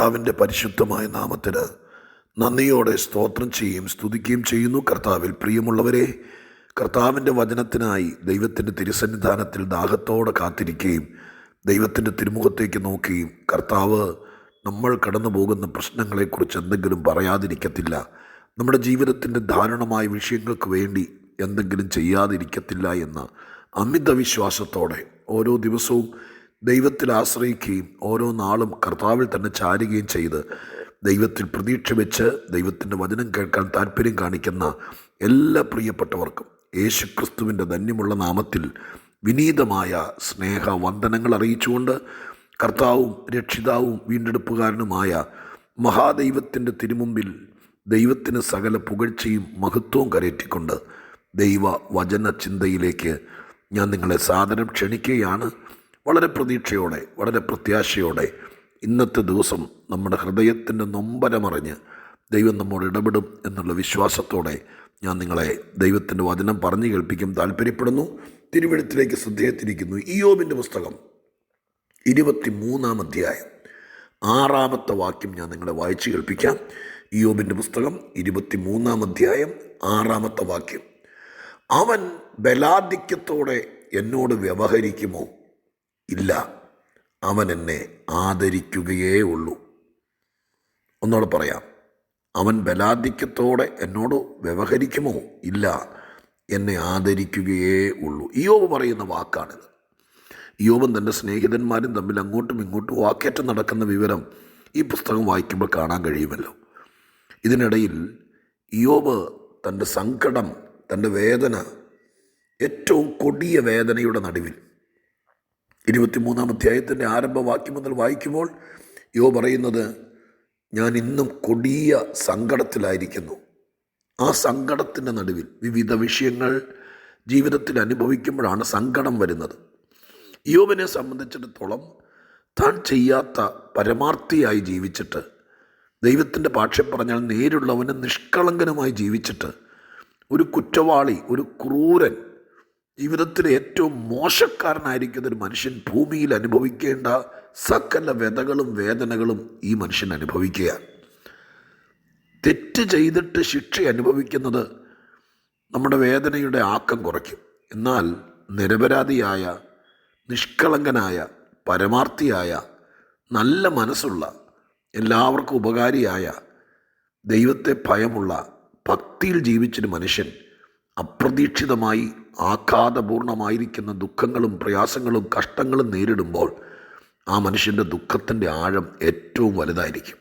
കർത്താവിന്റെ പരിശുദ്ധമായ നാമത്തിന് നന്ദിയോടെ സ്തോത്രം ചെയ്യുകയും സ്തുതിക്കുകയും ചെയ്യുന്നു. കർത്താവിൽ പ്രിയമുള്ളവരെ കർത്താവിന്റെ വചനത്തിനായി ദൈവത്തിന്റെ തിരുസന്നിധാനത്തിൽ ദാഹത്തോടെ കാത്തിരിക്കുകയും ദൈവത്തിന്റെ തിരുമുഖത്തേക്ക് നോക്കുകയും കർത്താവ് നമ്മൾ കടന്നു പോകുന്ന പ്രശ്നങ്ങളെക്കുറിച്ച് എന്തെങ്കിലും പറയാതിരിക്കത്തില്ല. നമ്മുടെ ജീവിതത്തിന്റെ ധാരണമായ വിഷയങ്ങൾക്ക് വേണ്ടി എന്തെങ്കിലും ചെയ്യാതിരിക്കത്തില്ല എന്ന അമിത വിശ്വാസത്തോടെ ഓരോ ദിവസവും ദൈവത്തിൽ ആശ്രയിക്കുകയും ഓരോ നാളും കർത്താവിൽ തന്നെ ചാരുകയും ചെയ്ത് ദൈവത്തിൽ പ്രതീക്ഷ വെച്ച് ദൈവത്തിന്റെ വചനം കേൾക്കാൻ താല്പര്യം കാണിക്കുന്ന എല്ലാ പ്രിയപ്പെട്ടവർക്കും യേശു ക്രിസ്തുവിന്റെ ധന്യമുള്ള നാമത്തിൽ വിനീതമായ സ്നേഹ വന്ദനങ്ങൾ അറിയിച്ചുകൊണ്ട് കർത്താവും രക്ഷിതാവും വീണ്ടെടുപ്പുകാരനുമായ മഹാദൈവത്തിന്റെ തിരുമുമ്പിൽ ദൈവത്തിന് സകല പുകഴ്ചയും മഹത്വവും കരയറ്റിക്കൊണ്ട് ദൈവ വചന ചിന്തയിലേക്ക് ഞാൻ നിങ്ങളെ സാദരം ക്ഷണിക്കുകയാണ്. വളരെ പ്രതീക്ഷയോടെ വളരെ പ്രത്യാശയോടെ ഇന്നത്തെ ദിവസം നമ്മുടെ ഹൃദയത്തിന്റെ നൊമ്പരമറിഞ്ഞ് ദൈവം നമ്മോട് ഇടപെടും എന്നുള്ള വിശ്വാസത്തോടെ ഞാൻ നിങ്ങളെ ദൈവത്തിന്റെ വചനം പറഞ്ഞു കേൾപ്പിക്കും താല്പര്യപ്പെടുന്നു തിരുവഴുത്തിലേക്ക് ശ്രദ്ധേയത്തിരിക്കുന്നു. ഇയോബിന്റെ പുസ്തകം ഇരുപത്തി മൂന്നാം അധ്യായം. ആറാമത്തെ വാക്യം ഞാൻ നിങ്ങളെ വായിച്ചു കേൾപ്പിക്കാം. ഇയോബിന്റെ പുസ്തകം ഇരുപത്തി മൂന്നാം അധ്യായം ആറാമത്തെ വാക്യം. അവൻ ബലാധിക്യത്തോടെ എന്നോട് വ്യവഹരിക്കുമോ? ഇല്ല. അവൻ എന്നെ ആദരിക്കുകയേ ഉള്ളൂ. ഒന്നോട് പറയാം അവൻ ബലാധിക്യത്തോടെ എന്നോട് വ്യവഹരിക്കുമോ? ഇല്ല. എന്നെ ആദരിക്കുകയേ ഉള്ളൂ. ഇയോബ് പറയുന്ന വാക്കാണിത്. യോബും തന്റെ സ്നേഹിതന്മാരും തമ്മിൽ അങ്ങോട്ടും ഇങ്ങോട്ടും വാക്കേറ്റം നടക്കുന്ന വിവരം ഈ പുസ്തകം വായിക്കുമ്പോൾ കാണാൻ കഴിയുമല്ലോ. ഇതിനിടയിൽ യോബ് തന്റെ സങ്കടം തന്റെ വേദന ഏറ്റവും കൊടിയ വേദനയുടെ നടുവിൽ ഇരുപത്തിമൂന്നാം അധ്യായത്തിന്റെ ആരംഭവാക്യം മുതൽ വായിക്കുമ്പോൾ യോ പറയുന്നത് ഞാൻ ഇന്നും കൊടിയ സങ്കടത്തിലായിരിക്കുന്നു. ആ സങ്കടത്തിന്റെ നടുവിൽ വിവിധ വിഷയങ്ങൾ ജീവിതത്തിൽ അനുഭവിക്കുമ്പോഴാണ് സങ്കടം വരുന്നത്. യോബിനെ സംബന്ധിച്ചിടത്തോളം താൻ ചെയ്യാത്ത പരമാർത്ഥിയായി ജീവിച്ചിട്ട് ദൈവത്തിന്റെ ഭാഷ പറഞ്ഞാൽ നേരുള്ളവന് നിഷ്കളങ്കനുമായി ജീവിച്ചിട്ട് ഒരു കുറ്റവാളി ഒരു ക്രൂരൻ ജീവിതത്തിലെ ഏറ്റവും മോശക്കാരനായിരിക്കുന്ന ഒരു മനുഷ്യൻ ഭൂമിയിൽ അനുഭവിക്കേണ്ട സകല വ്യതകളും വേദനകളും ഈ മനുഷ്യൻ അനുഭവിക്കുകയാണ്. തെറ്റ് ചെയ്തിട്ട് ശിക്ഷ അനുഭവിക്കുന്നത് നമ്മുടെ വേദനയുടെ ആക്കം കുറയ്ക്കും. എന്നാൽ നിരപരാധിയായ നിഷ്കളങ്കനായ പരമാർത്ഥിയായ നല്ല മനസ്സുള്ള എല്ലാവർക്കും ഉപകാരിയായ ദൈവത്തെ ഭയമുള്ള ഭക്തിയിൽ ജീവിച്ചൊരു മനുഷ്യൻ അപ്രതീക്ഷിതമായി ആഘാതപൂർണമായിരിക്കുന്ന ദുഃഖങ്ങളും പ്രയാസങ്ങളും കഷ്ടങ്ങളും നേരിടുമ്പോൾ ആ മനുഷ്യന്റെ ദുഃഖത്തിന്റെ ആഴം ഏറ്റവും വലുതായിരിക്കും.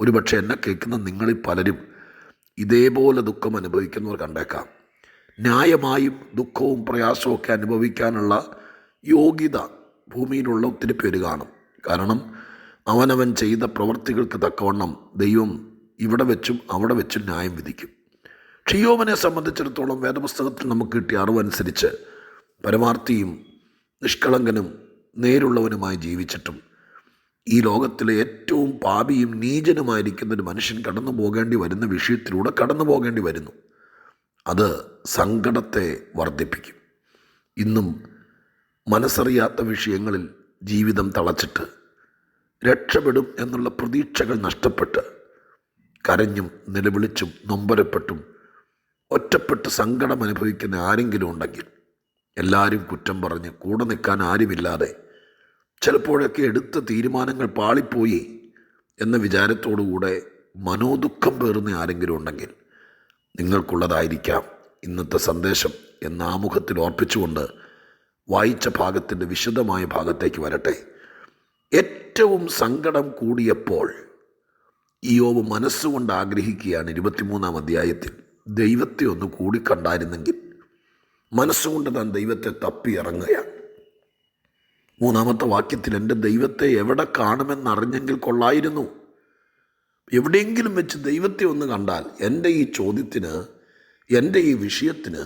ഒരുപക്ഷെ എന്നെ കേൾക്കുന്ന നിങ്ങളിൽ പലരും ഇതേപോലെ ദുഃഖം അനുഭവിക്കുന്നവർ കണ്ടേക്കാം. ന്യായമായും ദുഃഖവും പ്രയാസവും അനുഭവിക്കാനുള്ള യോഗ്യത ഭൂമിയിലുള്ള ഒത്തിരി പേര് കാണും. കാരണം അവനവൻ ചെയ്ത പ്രവൃത്തികൾക്ക് തക്കവണ്ണം ദൈവം ഇവിടെ വെച്ചും അവിടെ വെച്ചും ന്യായം വിധിക്കും. ഷിയോവനെ സംബന്ധിച്ചിടത്തോളം വേദപുസ്തകത്തിൽ നമുക്ക് കിട്ടിയ അറിവനുസരിച്ച് പരമാർത്ഥിയും നിഷ്കളങ്കനും നേരുള്ളവനുമായി ജീവിച്ചിട്ടും ഈ ലോകത്തിലെ ഏറ്റവും പാപിയും നീചനുമായിരിക്കുന്ന ഒരു മനുഷ്യൻ കടന്നു പോകേണ്ടി വരുന്ന വിഷയത്തിലൂടെ കടന്നു പോകേണ്ടി വരുന്നു. അത് സങ്കടത്തെ വർദ്ധിപ്പിക്കും. ഇന്നും മനസ്സറിയാത്ത വിഷയങ്ങളിൽ ജീവിതം തളച്ചിട്ട് രക്ഷപ്പെടും എന്നുള്ള പ്രതീക്ഷകൾ നഷ്ടപ്പെട്ട് കരഞ്ഞും നിലവിളിച്ചും നൊമ്പരപ്പെട്ടും ഒറ്റപ്പെട്ട് സങ്കടം അനുഭവിക്കുന്ന ആരെങ്കിലും ഉണ്ടെങ്കിൽ എല്ലാവരും കുറ്റം പറഞ്ഞ് കൂടെ നിൽക്കാൻ ആരുമില്ലാതെ ചിലപ്പോഴൊക്കെ എടുത്ത തീരുമാനങ്ങൾ പാളിപ്പോയി എന്ന വിചാരത്തോടുകൂടെ മനോദുഃഖം പേറുന്ന ആരെങ്കിലും ഉണ്ടെങ്കിൽ നിങ്ങൾക്കുള്ളതായിരിക്കാം ഇന്നത്തെ സന്ദേശം എന്ന ആമുഖത്തിൽ ഓർപ്പിച്ചുകൊണ്ട് വായിച്ച ഭാഗത്തിന്റെ വിശദമായ ഭാഗത്തേക്ക് വരട്ടെ. ഏറ്റവും സങ്കടം കൂടിയപ്പോൾ ഇയോവ് മനസ്സുകൊണ്ട് ആഗ്രഹിക്കുകയാണ് ഇരുപത്തിമൂന്നാം അധ്യായത്തിൽ. ദൈവത്തെ ഒന്ന് കൂടി കണ്ടായിരുന്നെങ്കിൽ മനസ്സുകൊണ്ട് താൻ ദൈവത്തെ തപ്പി ഇറങ്ങുകയാണ് മൂന്നാമത്തെ വാക്യത്തിൽ എന്റെ ദൈവത്തെ എവിടെ കാണുമെന്നറിഞ്ഞെങ്കിൽ കൊള്ളായിരുന്നു. എവിടെയെങ്കിലും വെച്ച് ദൈവത്തെ ഒന്ന് കണ്ടാൽ എന്റെ ഈ ചോദ്യത്തിന് എന്റെ ഈ വിഷയത്തിന്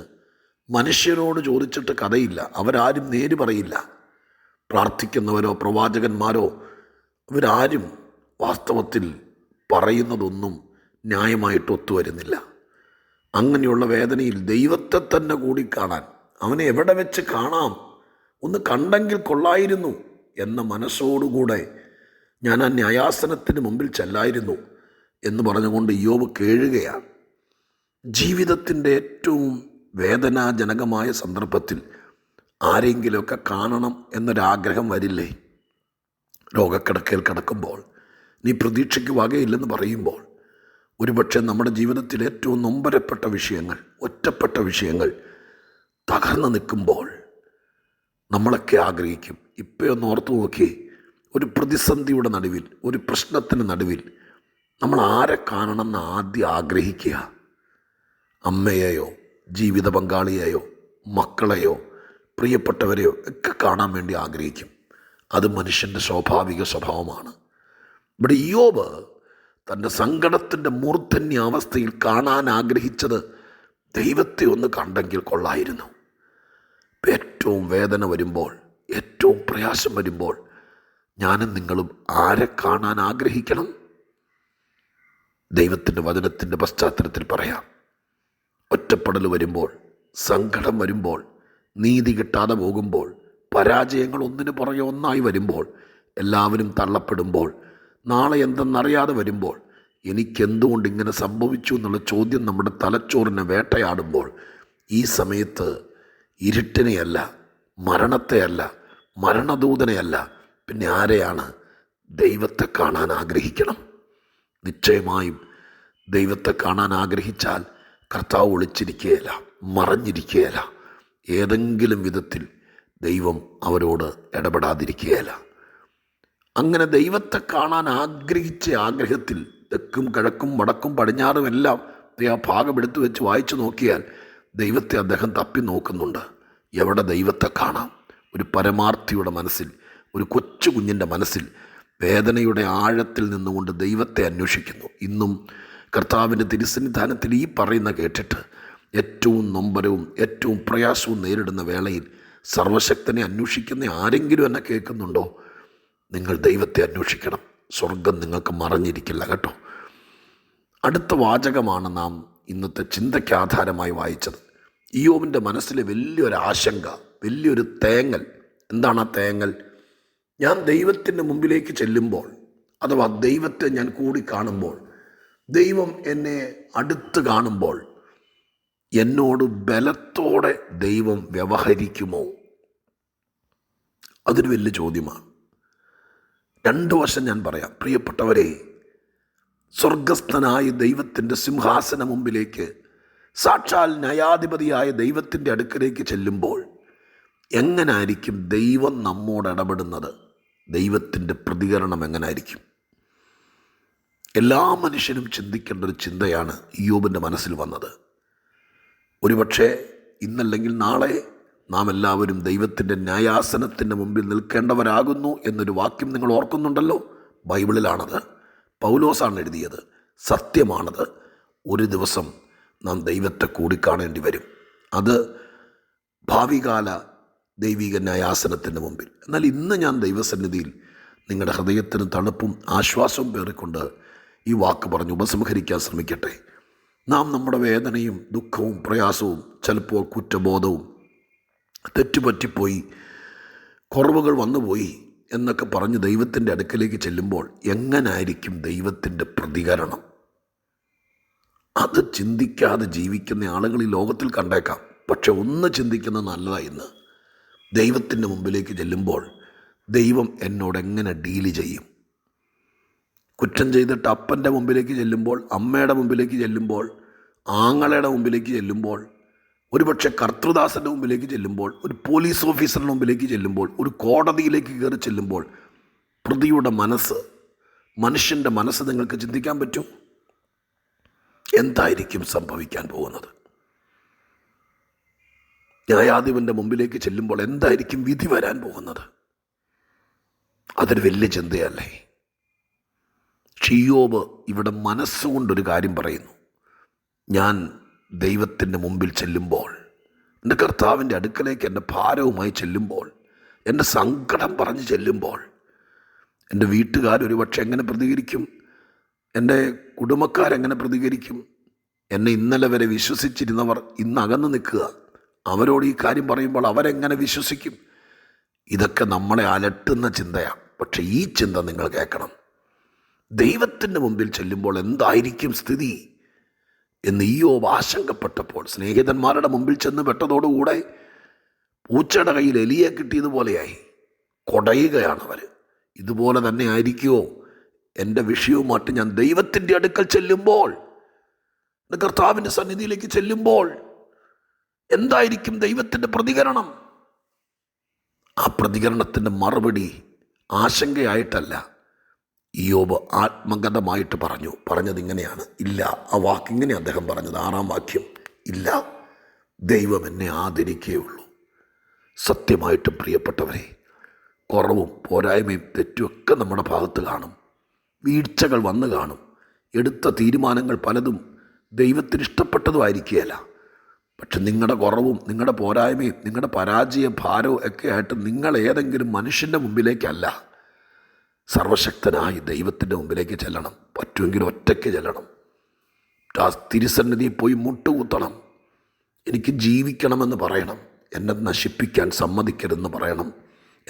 മനുഷ്യരോട് ചോദിച്ചിട്ട് കഥയില്ല. അവരാരും നേര് പറയില്ല. പ്രാർത്ഥിക്കുന്നവരോ പ്രവാചകന്മാരോ അവരാരും വാസ്തവത്തിൽ പറയുന്നതൊന്നും ന്യായമായിട്ട് ഒത്തുവരുന്നില്ല അങ്ങനെയുള്ള വേദനയിൽ ദൈവത്തെ തന്നെ കൂടി കാണാൻ അവനെ എവിടെ വെച്ച് കാണാം? ഒന്ന് കണ്ടെങ്കിൽ കൊള്ളായിരുന്നു എന്ന മനസ്സോടുകൂടെ ഞാൻ ആ ന്യായാസനത്തിന് മുമ്പിൽ ചെല്ലായിരുന്നു എന്ന് പറഞ്ഞുകൊണ്ട് യോബ് കേഴുകയാണ്. ജീവിതത്തിന്റെ ഏറ്റവും വേദനാജനകമായ സന്ദർഭത്തിൽ ആരെങ്കിലുമൊക്കെ കാണണം എന്നൊരാഗ്രഹം വരില്ലേ? രോഗക്കിടക്കയിൽ കിടക്കുമ്പോൾ നീ പ്രതീക്ഷയ്ക്ക് വകയില്ലെന്ന് പറയുമ്പോൾ ഒരുപക്ഷെ നമ്മുടെ ജീവിതത്തിൽ ഏറ്റവും നൊമ്പരപ്പെട്ട വിഷയങ്ങൾ ഒറ്റപ്പെട്ട വിഷയങ്ങൾ തകർന്നു നിൽക്കുമ്പോൾ നമ്മളൊക്കെ ആഗ്രഹിക്കും. ഇപ്പോഴൊന്ന് ഓർത്തു നോക്കി ഒരു പ്രതിസന്ധിയുടെ നടുവിൽ ഒരു പ്രശ്നത്തിന് നടുവിൽ നമ്മൾ ആരെ കാണണമെന്ന് ആദ്യം ആഗ്രഹിക്കുക? അമ്മയെയോ ജീവിത പങ്കാളിയെയോ മക്കളെയോ പ്രിയപ്പെട്ടവരെയോ ഒക്കെ കാണാൻ വേണ്ടി ആഗ്രഹിക്കും. അത് മനുഷ്യന്റെ സ്വാഭാവിക സ്വഭാവമാണ്. ഇവിടെ ഇയോബ് തന്റെ സങ്കടത്തിന്റെ മൂർധന്യ അവസ്ഥയിൽ കാണാൻ ആഗ്രഹിച്ചത് ദൈവത്തെ ഒന്ന് കണ്ടെങ്കിൽ കൊള്ളായിരുന്നു. ഏറ്റവും വേദന വരുമ്പോൾ ഏറ്റവും പ്രയാസം വരുമ്പോൾ ഞാനും നിങ്ങളും ആരെ കാണാൻ ആഗ്രഹിക്കണം? ദൈവത്തിന്റെ വചനത്തിന്റെ പശ്ചാത്തലത്തിൽ പറയാം. ഒറ്റപ്പെടൽ വരുമ്പോൾ സങ്കടം വരുമ്പോൾ നീതി കിട്ടാതെ പോകുമ്പോൾ പരാജയങ്ങൾ ഒന്നിനു പുറകെ ഒന്നായി വരുമ്പോൾ എല്ലാവരും തള്ളപ്പെടുമ്പോൾ നാളെ എന്തെന്നറിയാതെ വരുമ്പോൾ എനിക്കെന്തുകൊണ്ട് ഇങ്ങനെ സംഭവിച്ചു എന്നുള്ള ചോദ്യം നമ്മുടെ തലച്ചോറിനെ വേട്ടയാടുമ്പോൾ ഈ സമയത്ത് ഇരുട്ടിനെയല്ല മരണത്തെയല്ല മരണദൂതനെയല്ല പിന്നെ ആരെയാണ് ദൈവത്തെ കാണാൻ ആഗ്രഹിക്കണം? നിശ്ചയമായും ദൈവത്തെ കാണാൻ ആഗ്രഹിച്ചാൽ കർത്താവ് ഒളിച്ചിരിക്കുകയില്ല മറഞ്ഞിരിക്കുകയില്ല. ഏതെങ്കിലും വിധത്തിൽ ദൈവം അവരോട് ഇടപെടാതിരിക്കുകയില്ല. അങ്ങനെ ദൈവത്തെ കാണാൻ ആഗ്രഹിച്ച ആഗ്രഹത്തിൽ തെക്കും കിഴക്കും വടക്കും പടിഞ്ഞാറും എല്ലാം ആ ഭാഗം എടുത്തു വെച്ച് വായിച്ചു നോക്കിയാൽ ദൈവത്തെ അദ്ദേഹം തപ്പി നോക്കുന്നുണ്ട്. എവിടെ ദൈവത്തെ കാണാം? ഒരു പരമാർത്ഥിയുടെ മനസ്സിൽ ഒരു കൊച്ചു കുഞ്ഞിന്റെ മനസ്സിൽ വേദനയുടെ ആഴത്തിൽ നിന്നുകൊണ്ട് ദൈവത്തെ അന്വേഷിക്കുന്നു. ഇന്നും കർത്താവിന്റെ തിരുസന്നിധാനത്തിൽ ഈ പറയുന്ന കേട്ടിട്ട് ഏറ്റവും നൊമ്പരവും ഏറ്റവും പ്രയാസവും നേരിടുന്ന വേളയിൽ സർവശക്തനെ അന്വേഷിക്കുന്ന ആരെങ്കിലും എന്നെ കേൾക്കുന്നുണ്ടോ? നിങ്ങൾ ദൈവത്തെ അന്വേഷിക്കണം. സ്വർഗം നിങ്ങൾക്ക് മറഞ്ഞിരിക്കില്ല കേട്ടോ. അടുത്ത വാചകമാണ് നാം ഇന്നത്തെ ചിന്തയ്ക്ക് ആധാരമായി വായിച്ചത്. ഇയോവിന്റെ മനസ്സിലെ വലിയൊരു ആശങ്ക വലിയൊരു തേങ്ങൽ. എന്താണ് ആ തേങ്ങൽ? ഞാൻ ദൈവത്തിന്റെ മുമ്പിലേക്ക് ചെല്ലുമ്പോൾ അഥവാ ദൈവത്തെ ഞാൻ കൂടി കാണുമ്പോൾ ദൈവം എന്നെ അടുത്ത് കാണുമ്പോൾ എന്നോട് ബലത്തോടെ ദൈവം വ്യവഹരിക്കുമോ? അതൊരു വലിയ ചോദ്യമാണ്. രണ്ട് വശം ഞാൻ പറയാം. പ്രിയപ്പെട്ടവരെ സ്വർഗസ്ഥനായ ദൈവത്തിന്റെ സിംഹാസന മുമ്പിലേക്ക് സാക്ഷാൽ ന്യായാധിപതിയായ ദൈവത്തിന്റെ അടുക്കലേക്ക് ചെല്ലുമ്പോൾ എങ്ങനായിരിക്കും ദൈവം നമ്മോട് ഇടപെടുന്നത്? ദൈവത്തിന്റെ പ്രതികരണം എങ്ങനായിരിക്കും? എല്ലാ മനുഷ്യനും ചിന്തിക്കേണ്ട ഒരു ചിന്തയാണ് യോബിന്റെ മനസ്സിൽ വന്നത്. ഒരുപക്ഷെ ഇന്നല്ലെങ്കിൽ നാളെ നാം എല്ലാവരും ദൈവത്തിന്റെ ന്യായാസനത്തിന്റെ മുമ്പിൽ നിൽക്കേണ്ടവരാകുന്നു എന്നൊരു വാക്യം നിങ്ങൾ ഓർക്കുന്നുണ്ടല്ലോ? ബൈബിളിലാണത്. പൗലോസാണ് എഴുതിയത്. സത്യമാണത്. ഒരു ദിവസം നാം ദൈവത്തെ കൂടിക്കാണേണ്ടി വരും. അത് ഭാവികാല ദൈവിക ന്യായാസനത്തിന്റെ മുമ്പിൽ. എന്നാൽ ഇന്ന് ഞാൻ ദൈവസന്നിധിയിൽ നിങ്ങളുടെ ഹൃദയത്തിന് തണുപ്പും ആശ്വാസവും പേറിക്കൊണ്ട് ഈ വാക്ക് പറഞ്ഞ് ഉപസംഹരിക്കാൻ ശ്രമിക്കട്ടെ. നാം നമ്മുടെ വേദനയും ദുഃഖവും പ്രയാസവും ചിലപ്പോൾ കുറ്റബോധവും തെറ്റുപറ്റിപ്പോയി. കുറവുകൾ വന്നുപോയി എന്നൊക്കെ പറഞ്ഞ് ദൈവത്തിന്റെ അടുക്കലേക്ക് ചെല്ലുമ്പോൾ എങ്ങനായിരിക്കും ദൈവത്തിന്റെ പ്രതികരണം? അത് ചിന്തിക്കാതെ ജീവിക്കുന്ന ആളുകൾ ഈ ലോകത്തിൽ കണ്ടേക്കാം. പക്ഷെ ഒന്ന് ചിന്തിക്കുന്നത് നല്ലതാണ് ഇന്ന്. ദൈവത്തിന്റെ മുമ്പിലേക്ക് ചെല്ലുമ്പോൾ ദൈവം എന്നോട് എങ്ങനെ ഡീൽ ചെയ്യും? കുറ്റം ചെയ്തിട്ട് അപ്പന്റെ മുമ്പിലേക്ക് ചെല്ലുമ്പോൾ അമ്മയുടെ മുമ്പിലേക്ക് ചെല്ലുമ്പോൾ ആങ്ങളയുടെ മുമ്പിലേക്ക് ചെല്ലുമ്പോൾ ഒരുപക്ഷെ കർത്തൃദാസന്റെ മുമ്പിലേക്ക് ചെല്ലുമ്പോൾ ഒരു പോലീസ് ഓഫീസറിന്റെ മുമ്പിലേക്ക് ചെല്ലുമ്പോൾ ഒരു കോടതിയിലേക്ക് കയറി ചെല്ലുമ്പോൾ പ്രതിയുടെ മനസ്സ് മനുഷ്യന്റെ മനസ്സ് നിങ്ങൾക്ക് ചിന്തിക്കാൻ പറ്റും? എന്തായിരിക്കും സംഭവിക്കാൻ പോകുന്നത്? ന്യായാധിപന്റെ മുമ്പിലേക്ക് ചെല്ലുമ്പോൾ എന്തായിരിക്കും വിധി വരാൻ പോകുന്നത്? അതൊരു വലിയ ചിന്തയല്ലേ? ഷിയോബ് ഇവിടെ മനസ്സുകൊണ്ടൊരു കാര്യം പറയുന്നു. ഞാൻ ദൈവത്തിന്റെ മുമ്പിൽ ചെല്ലുമ്പോൾ എന്റെ കർത്താവിന്റെ അടുക്കലേക്ക് എന്റെ ഭാരവുമായി ചെല്ലുമ്പോൾ എന്റെ സങ്കടം പറഞ്ഞ് ചെല്ലുമ്പോൾ എന്റെ വീട്ടുകാരൊരു പക്ഷെ എങ്ങനെ പ്രതികരിക്കും എന്റെ കുടുംബക്കാരെങ്ങനെ പ്രതികരിക്കും എന്നെ ഇന്നലെ വരെ വിശ്വസിച്ചിരുന്നവർ ഇന്ന് അകന്നു നിൽക്കുക അവരോട് ഈ കാര്യം പറയുമ്പോൾ അവരെങ്ങനെ വിശ്വസിക്കും ഇതൊക്കെ നമ്മളെ അലട്ടുന്ന ചിന്തയാണ്. പക്ഷെ ഈ ചിന്ത നിങ്ങൾ കേൾക്കണം. ദൈവത്തിന്റെ മുമ്പിൽ ചെല്ലുമ്പോൾ എന്തായിരിക്കും സ്ഥിതി? എന്ന് ഈയോബ് ആശങ്കപ്പെട്ടപ്പോൾ സ്നേഹിതന്മാരുടെ മുമ്പിൽ ചെന്ന് പെട്ടതോടുകൂടെ പൂച്ചയുടെ കയ്യിൽ എലിയെ കിട്ടിയതുപോലെയായി കൊടയുകയാണ് അവർ ഇതുപോലെ തന്നെ ആയിരിക്കുമോ എന്റെ വിഷയവുമായിട്ട് ഞാൻ ദൈവത്തിന്റെ അടുക്കൽ ചെല്ലുമ്പോൾ കർത്താവിന്റെ സന്നിധിയിലേക്ക് ചെല്ലുമ്പോൾ എന്തായിരിക്കും ദൈവത്തിന്റെ പ്രതികരണം? ആ പ്രതികരണത്തിന്റെ മറുപടി ആശങ്കയായിട്ടല്ല. ഇയോബ് ആത്മഗതമായിട്ട് പറഞ്ഞു. പറഞ്ഞത് ഇങ്ങനെയാണ്. ഇല്ല. ആ വാക്കിങ്ങനെ അദ്ദേഹം പറഞ്ഞത്. ആറാം വാക്യം. ഇല്ല. ദൈവം എന്നെ ആദരിക്കുകയുള്ളൂ സത്യമായിട്ടും പ്രിയപ്പെട്ടവരെ കുറവും പോരായ്മയും തെറ്റുമൊക്കെ നമ്മുടെ ഭാഗത്ത് കാണും. വീഴ്ചകൾ വന്നു കാണും. എടുത്ത തീരുമാനങ്ങൾ പലതും ദൈവത്തിന് ഇഷ്ടപ്പെട്ടതുമായിരിക്കുകയല്ല പക്ഷെ നിങ്ങളുടെ കുറവും നിങ്ങളുടെ പോരായ്മയും നിങ്ങളുടെ പരാജയ ഭാരവും ഒക്കെ ആയിട്ട് നിങ്ങൾ ഏതെങ്കിലും മനുഷ്യന്റെ മുമ്പിലേക്കല്ല. സർവശക്തനായി ദൈവത്തിന്റെ മുമ്പിലേക്ക് ചെല്ലണം. പറ്റുമെങ്കിൽ ഒറ്റയ്ക്ക് ചെല്ലണം. ആ തിരുസന്നിധിയിൽ പോയി മുട്ടുകുത്തണം. എനിക്ക് ജീവിക്കണമെന്ന് പറയണം. എന്നെ നശിപ്പിക്കാൻ സമ്മതിക്കരുതെന്ന് പറയണം.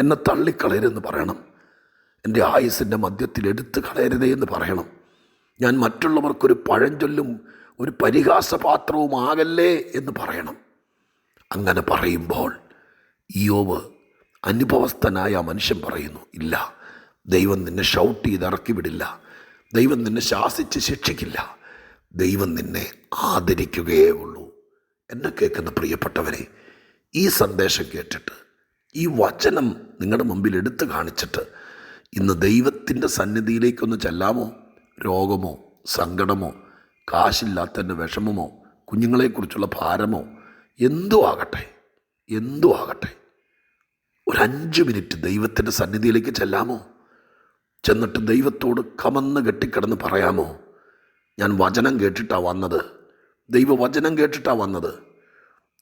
എന്നെ തള്ളിക്കളയരുതെന്ന് പറയണം. എന്റെ ആയുസിന്റെ മധ്യത്തിൽ എടുത്ത് കളയരുതേ എന്ന് പറയണം. ഞാൻ മറ്റുള്ളവർക്കൊരു പഴഞ്ചൊല്ലും ഒരു പരിഹാസപാത്രവും ആകല്ലേ എന്ന് പറയണം. അങ്ങനെ പറയുമ്പോൾ ഈയോവ് അനുഭവസ്ഥനായ മനുഷ്യൻ പറയുന്നു ഇല്ല ദൈവം നിന്നെ ഷൗട്ട് ചെയ്ത് ഇറക്കി വിടില്ല. ദൈവം നിന്നെ ശാസിച്ച് ശിക്ഷിക്കില്ല. ദൈവം നിന്നെ ആദരിക്കുകയേ ഉള്ളൂ. എന്നെ കേൾക്കുന്ന പ്രിയപ്പെട്ടവരെ ഈ സന്ദേശം കേട്ടിട്ട് ഈ വചനം നിങ്ങളുടെ മുമ്പിൽ എടുത്തു കാണിച്ചിട്ട് ഇന്ന് ദൈവത്തിന്റെ സന്നിധിയിലേക്കൊന്ന് ചെല്ലാമോ? രോഗമോ? സങ്കടമോ? കാശില്ലാത്തതിന്റെ വിഷമമോ? കുഞ്ഞുങ്ങളെക്കുറിച്ചുള്ള ഭാരമോ? എന്തു ആകട്ടെ എന്തു ആകട്ടെ. ഒരു അഞ്ച് മിനിറ്റ് ദൈവത്തിന്റെ സന്നിധിയിലേക്ക് ചെല്ലാമോ? ചെന്നിട്ട് ദൈവത്തോട് കമന്ന് കെട്ടിക്കിടന്ന് പറയാമോ? ഞാൻ വചനം കേട്ടിട്ടാണ് വന്നത്. ദൈവവചനം കേട്ടിട്ടാണ് വന്നത്.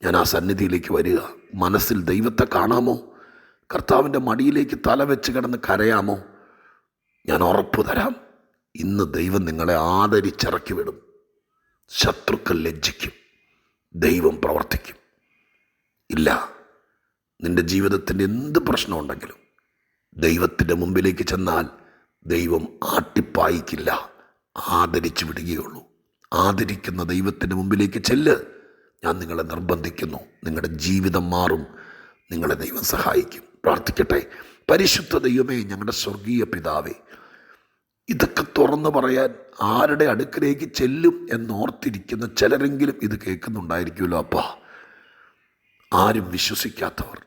ഞാൻ ആ സന്നിധിയിലേക്ക് വരിക. മനസ്സിൽ ദൈവത്തെ കാണാമോ? കർത്താവിന്റെ മടിയിലേക്ക് തല വെച്ച് കിടന്ന് കരയാമോ? ഞാൻ ഉറപ്പ് തരാം. ഇന്ന് ദൈവം നിങ്ങളെ ആദരിച്ചിറക്കി വിടും. ശത്രുക്കൾ ലജ്ജിക്കും. ദൈവം പ്രവർത്തിക്കും. ഇല്ല നിന്റെ ജീവിതത്തിന്റെ എന്ത് പ്രശ്നമുണ്ടെങ്കിലും ദൈവത്തിന്റെ മുമ്പിലേക്ക് ചെന്നാൽ ദൈവം ആട്ടിപ്പായിക്കില്ല. ആദരിച്ചു വിടുകയുള്ളൂ. ആദരിക്കുന്ന ദൈവത്തിന്റെ മുമ്പിലേക്ക് ചെല്ല്. ഞാൻ നിങ്ങളെ നിർബന്ധിക്കുന്നു. നിങ്ങളുടെ ജീവിതം മാറും. നിങ്ങളെ ദൈവം സഹായിക്കും. പ്രാർത്ഥിക്കട്ടെ. പരിശുദ്ധ ദൈവമേ ഞങ്ങളുടെ സ്വർഗീയ പിതാവേ ഇതൊക്കെ തുറന്നു പറയാൻ ആരുടെ അടുക്കിലേക്ക് ചെല്ലും എന്നോർത്തിരിക്കുന്ന ചിലരെങ്കിലും ഇത് കേൾക്കുന്നുണ്ടായിരിക്കുമല്ലോ അപ്പാ. ആരും വിശ്വസിക്കാത്തവർ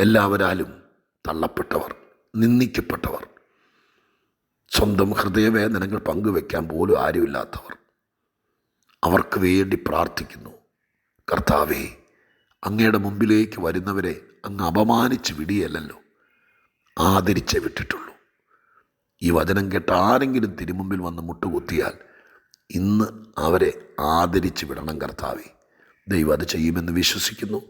എല്ലാവരാലും തള്ളപ്പെട്ടവർ നിന്ദിക്കപ്പെട്ടവർ സ്വന്തം ഹൃദയവേദനകൾ പങ്കുവെക്കാൻ പോലും ആരുമില്ലാത്തവർ അവർക്ക് വേണ്ടി പ്രാർത്ഥിക്കുന്നു. കർത്താവേ അങ്ങയുടെ മുമ്പിലേക്ക് വരുന്നവരെ അങ്ങ് അപമാനിച്ച് വിടിയല്ലല്ലോ. ആദരിച്ചേ വിട്ടിട്ടുള്ളൂ. ഈ വചനം കേട്ട ആരെങ്കിലും തിരുമുമ്പിൽ വന്ന് മുട്ടുകുത്തിയാൽ ഇന്ന് അവരെ ആദരിച്ച് വിടണം കർത്താവേ. ദൈവം അത് ചെയ്യുമെന്ന് വിശ്വസിക്കുന്നു.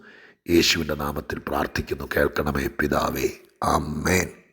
യേശുവിന്റെ നാമത്തിൽ പ്രാർത്ഥിക്കുന്നു. കേൾക്കണമേ പിതാവേ. ആമേൻ.